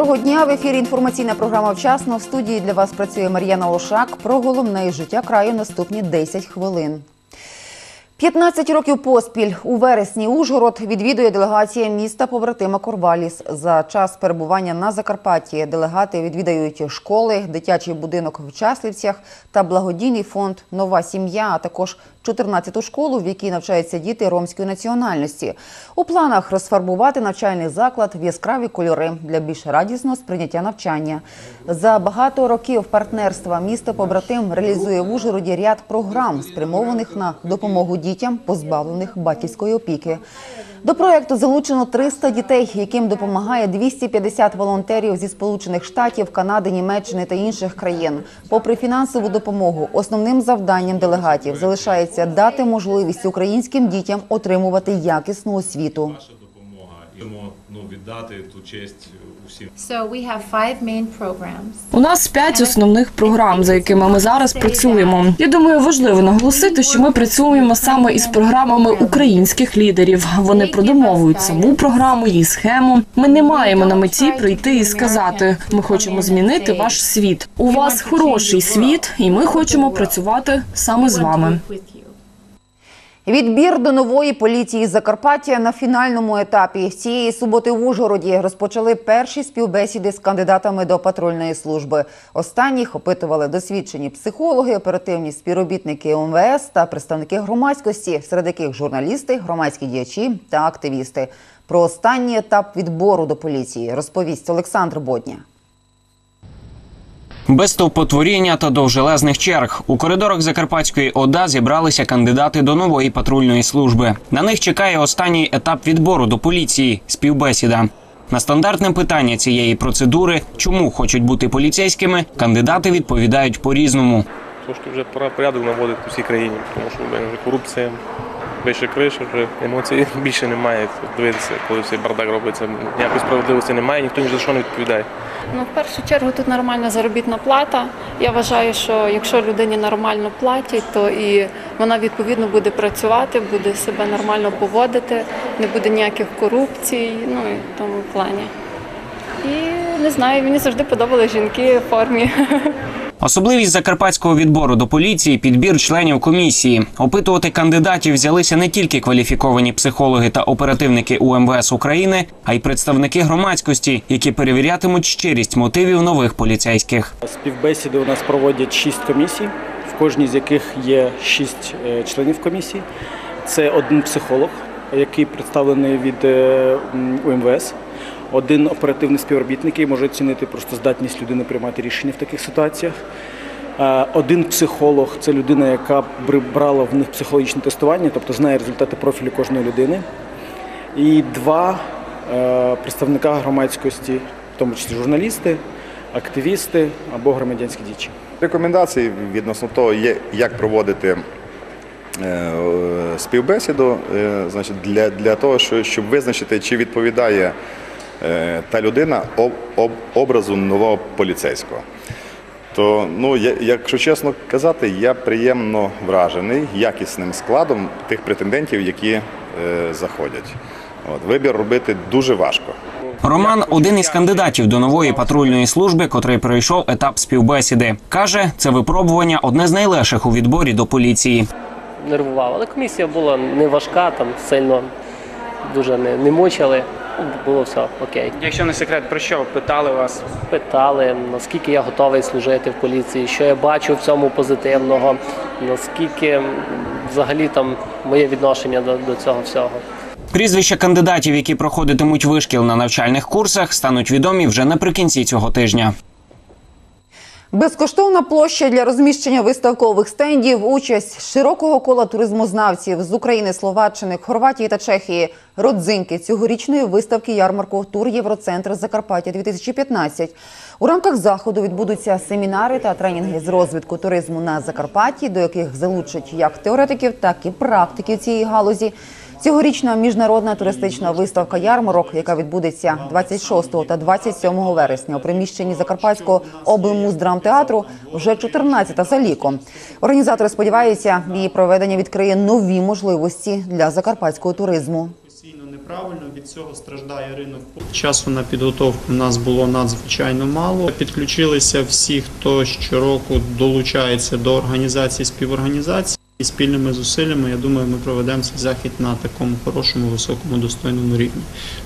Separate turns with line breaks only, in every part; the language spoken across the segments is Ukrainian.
Доброго дня. В ефірі інформаційна програма вчасно. В студії для вас працює Мар'яна Лошак. Про головне життя краю наступні 10 хвилин. 15 років поспіль у вересні Ужгород відвідує делегація міста побратима Корваліс. За час перебування на Закарпатті делегати відвідають школи, дитячий будинок в Часлівцях та благодійний фонд Нова сім'я, а також 14-ту школу, в якій навчаються діти ромської національності. У планах розфарбувати навчальний заклад в яскраві кольори для більш радісного сприйняття навчання. За багато років партнерства місто побратим реалізує в Ужгороді ряд програм, спрямованих на допомогу дітям, позбавлених батьківської опіки. До проекту залучено 300 дітей, яким допомагає 250 волонтерів зі Сполучених Штатів, Канади, Німеччини та інших країн. Попри фінансову допомогу, основним завданням делегатів залишається дати можливість українським дітям отримувати якісну освіту.
Можемо ну, віддати ту честь усім.
So we have five main programs.
У нас п'ять основних програм, за якими ми зараз працюємо. Я думаю, важливо наголосити, що ми працюємо саме із програмами українських лідерів. Вони продумовують саму програму, її схему. Ми не маємо на меті прийти і сказати: ми хочемо змінити ваш світ. У вас хороший світ, і ми хочемо працювати саме з вами.
Відбір до нової поліції Закарпаття на фінальному етапі цієї суботи в Ужгороді розпочали перші співбесіди з кандидатами до патрульної служби. Останніх опитували досвідчені психологи, оперативні співробітники МВС та представники громадськості, серед яких журналісти, громадські діячі та активісти. Про останній етап відбору до поліції розповість Олександр Бодня.
Без стовпотворіння та довжелезних черг у коридорах Закарпатської ОДА зібралися кандидати до нової патрульної служби. На них чекає останній етап відбору до поліції співбесіда. На стандартне питання цієї процедури, чому хочуть бути поліцейськими, кандидати відповідають по-різному.
Трошки вже пора порядок наводити у всій країні, тому що вже корупція вище криша, вже емоцій більше немає. Дивитися, коли цей бардак робиться. Ніякої справедливості немає, ніхто ні за що не відповідає.
Ну, в першу чергу тут нормальна заробітна плата. Я вважаю, що якщо людині нормально платять, то і вона відповідно буде працювати, буде себе нормально поводити, не буде ніяких корупцій, ну і в тому плані. І не знаю, мені завжди подобались жінки в формі.
Особливість закарпатського відбору до поліції підбір членів комісії. Опитувати кандидатів взялися не тільки кваліфіковані психологи та оперативники УМВС України, а й представники громадськості, які перевірятимуть щирість мотивів нових поліцейських.
Співбесіди у нас проводять шість комісій, в кожній з яких є шість е, членів комісії. Це один психолог, який представлений від е, УМВС, один оперативний співробітник, який може оцінити просто здатність людини приймати рішення в таких ситуаціях. Е, Один психолог це людина, яка бр- брала в них психологічне тестування, тобто знає результати профілю кожної людини. І два е, представника громадськості, в тому числі журналісти, активісти або громадянські діячі.
Рекомендації відносно того, як проводити е, співбесіду, значить, для, для того, щоб визначити, чи відповідає та людина об, об, образу нового поліцейського. То, ну, я- якщо чесно казати, я приємно вражений якісним складом тих претендентів, які е, заходять. От, вибір робити дуже важко.
Роман один із кандидатів до нової патрульної служби, котрий пройшов етап співбесіди. каже, це випробування одне з найлегших у відборі до поліції.
нервував. Але комісія була не важка, там сильно дуже не, не мучили. Було все окей.
Якщо не секрет, про що питали вас?
Питали, наскільки я готовий служити в поліції, що я бачу в цьому позитивного, наскільки взагалі там моє відношення до, до цього всього.
Прізвища кандидатів, які проходитимуть вишкіл на навчальних курсах, стануть відомі вже наприкінці цього тижня.
Безкоштовна площа для розміщення виставкових стендів, участь широкого кола туризмознавців з України, Словаччини, Хорватії та Чехії, родзинки цьогорічної виставки ярмарку Тур Євроцентр Закарпаття 2015. У рамках заходу відбудуться семінари та тренінги з розвитку туризму на Закарпатті, до яких залучать як теоретиків, так і практиків цієї галузі. Цьогорічна міжнародна туристична виставка ярмарок, яка відбудеться 26 та 27 вересня у приміщенні Закарпатського облмуздрамтеатру, вже 14-та за ліком. Організатори сподіваються, її проведення відкриє нові можливості для закарпатського туризму.
правильно. Від цього страждає ринок. Часу на підготовку у нас було надзвичайно мало. Підключилися всі, хто щороку долучається до організації співорганізації. І спільними зусиллями, я думаю, ми проведемо цей захід на такому хорошому, високому, достойному рівні.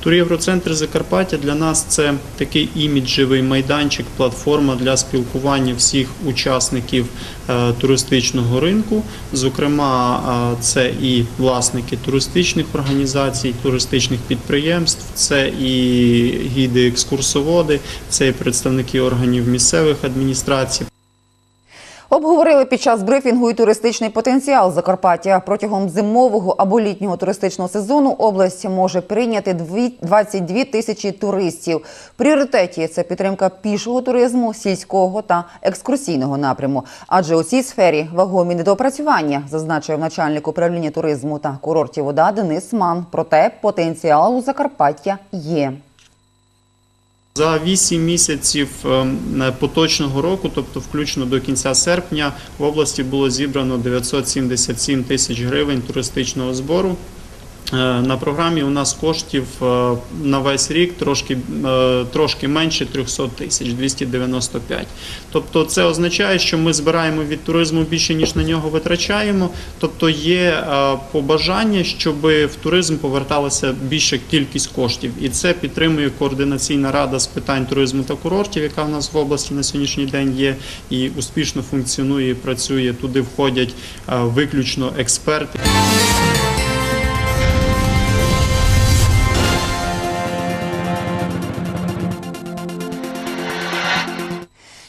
Тур Євроцентр Закарпаття для нас це такий іміджевий майданчик, платформа для спілкування всіх учасників е, туристичного ринку. Зокрема, е, це і власники туристичних організацій, туристичних підприємств, це і гіди, екскурсоводи, це і представники органів місцевих адміністрацій.
Обговорили під час брифінгу і туристичний потенціал Закарпаття. Протягом зимового або літнього туристичного сезону область може прийняти дві- 22 тисячі туристів. Пріоритеті це підтримка пішого туризму, сільського та екскурсійного напряму. Адже у цій сфері вагомі недоопрацювання, зазначив начальник управління туризму та курортів ОДА Денис Ман. Проте потенціал у Закарпаття є.
За 8 місяців ем, поточного року, тобто включно до кінця серпня, в області було зібрано 977 тисяч гривень туристичного збору. Е, На програмі у нас коштів е, на весь рік трошки, е, трошки менше 300 тисяч 295. Тобто це означає, що ми збираємо від туризму більше, ніж на нього витрачаємо. Тобто є побажання, щоб в туризм поверталася більша кількість коштів. І це підтримує координаційна рада з питань туризму та курортів, яка в нас в області на сьогоднішній день є і успішно функціонує і працює. Туди входять виключно експерти.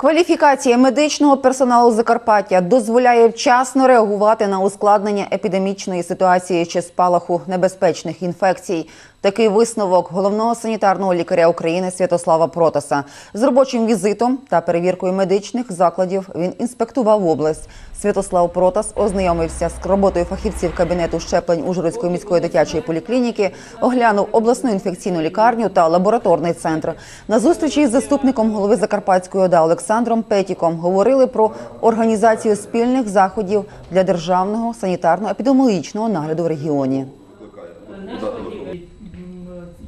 Кваліфікація медичного персоналу Закарпаття дозволяє вчасно реагувати на ускладнення епідемічної ситуації чи спалаху небезпечних інфекцій. Такий висновок головного санітарного лікаря України Святослава Протаса з робочим візитом та перевіркою медичних закладів він інспектував область. Святослав Протас ознайомився з роботою фахівців кабінету щеплень Ужгородської міської дитячої поліклініки, оглянув обласну інфекційну лікарню та лабораторний центр. На зустрічі із заступником голови Закарпатської ОДА Олександром Петіком говорили про організацію спільних заходів для державного санітарно-епідеміологічного нагляду в регіоні.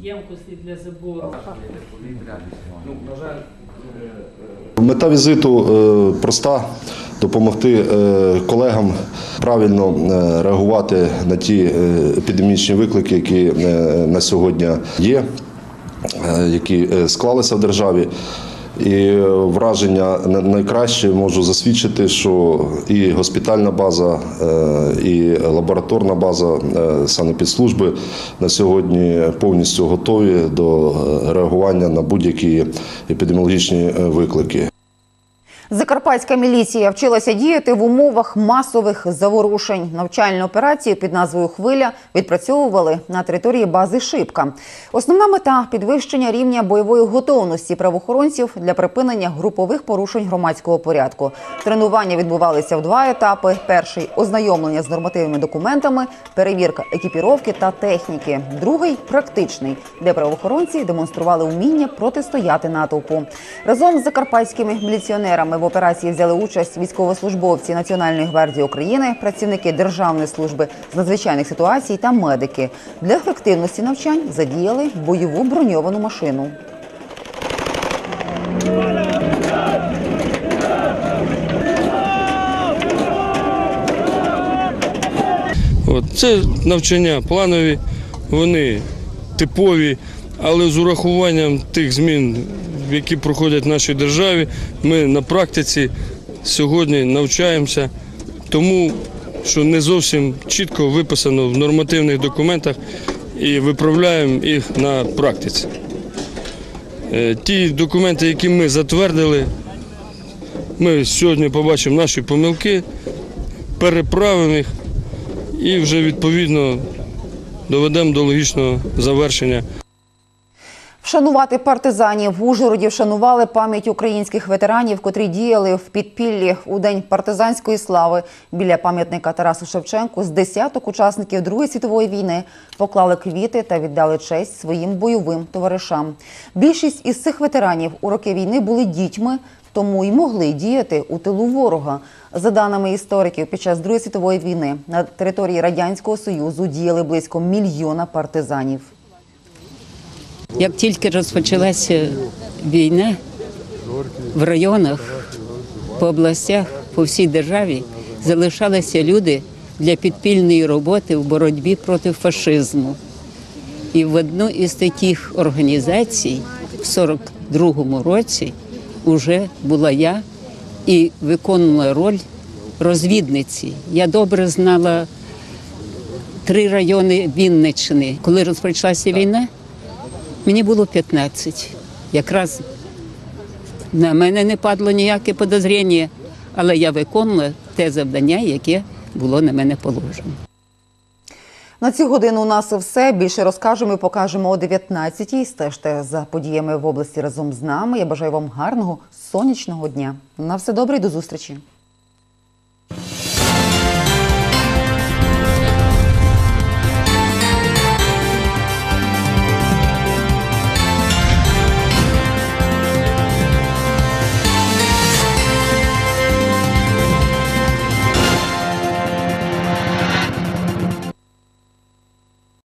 Ємкості для забору.
Мета візиту е, проста допомогти е, колегам правильно е, реагувати на ті епідемічні виклики, які на сьогодні є, які склалися в державі. І е, враження на- найкраще можу засвідчити, що і госпітальна база, е, і лабораторна база е, санепідслужби на сьогодні повністю готові до реагування на будь-які епідеміологічні виклики.
Закарпатська міліція вчилася діяти в умовах масових заворушень. Навчальну операцію під назвою Хвиля відпрацьовували на території бази Шипка. Основна мета підвищення рівня бойової готовності правоохоронців для припинення групових порушень громадського порядку. Тренування відбувалися в два етапи: перший ознайомлення з нормативними документами, перевірка екіпіровки та техніки. Другий практичний, де правоохоронці демонстрували вміння протистояти натовпу. Разом з закарпатськими міліціонерами в операції взяли участь військовослужбовці Національної гвардії України, працівники Державної служби з надзвичайних ситуацій та медики. Для ефективності навчань задіяли бойову броньовану машину.
Це навчання планові, вони типові, але з урахуванням тих змін, які проходять в нашій державі, ми на практиці сьогодні навчаємося, тому що не зовсім чітко виписано в нормативних документах і виправляємо їх на практиці. Е, Ті документи, які ми затвердили, ми сьогодні побачимо наші помилки, переправимо їх і вже відповідно доведемо до логічного завершення.
Вшанувати партизанів в Ужгороді вшанували пам'ять українських ветеранів, котрі діяли в підпіллі у день партизанської слави. Біля пам'ятника Тарасу Шевченку з десяток учасників Другої світової війни поклали квіти та віддали честь своїм бойовим товаришам. Більшість із цих ветеранів у роки війни були дітьми, тому й могли діяти у тилу ворога. За даними істориків, під час Другої світової війни на території радянського союзу діяли близько мільйона партизанів.
Як тільки розпочалася війна в районах, по областях, по всій державі залишалися люди для підпільної роботи в боротьбі проти фашизму. І в одну із таких організацій в 42-му році вже була я і виконувала роль розвідниці. Я добре знала три райони Вінниччини. Коли розпочалася війна, мені було 15. Якраз на мене не падло ніяке подозріння, але я виконувала те завдання, яке було на мене положено.
На цю годину у нас все. Більше розкажемо і покажемо о 19-й. Стежте за подіями в області разом з нами. Я бажаю вам гарного сонячного дня. На все добре і до зустрічі.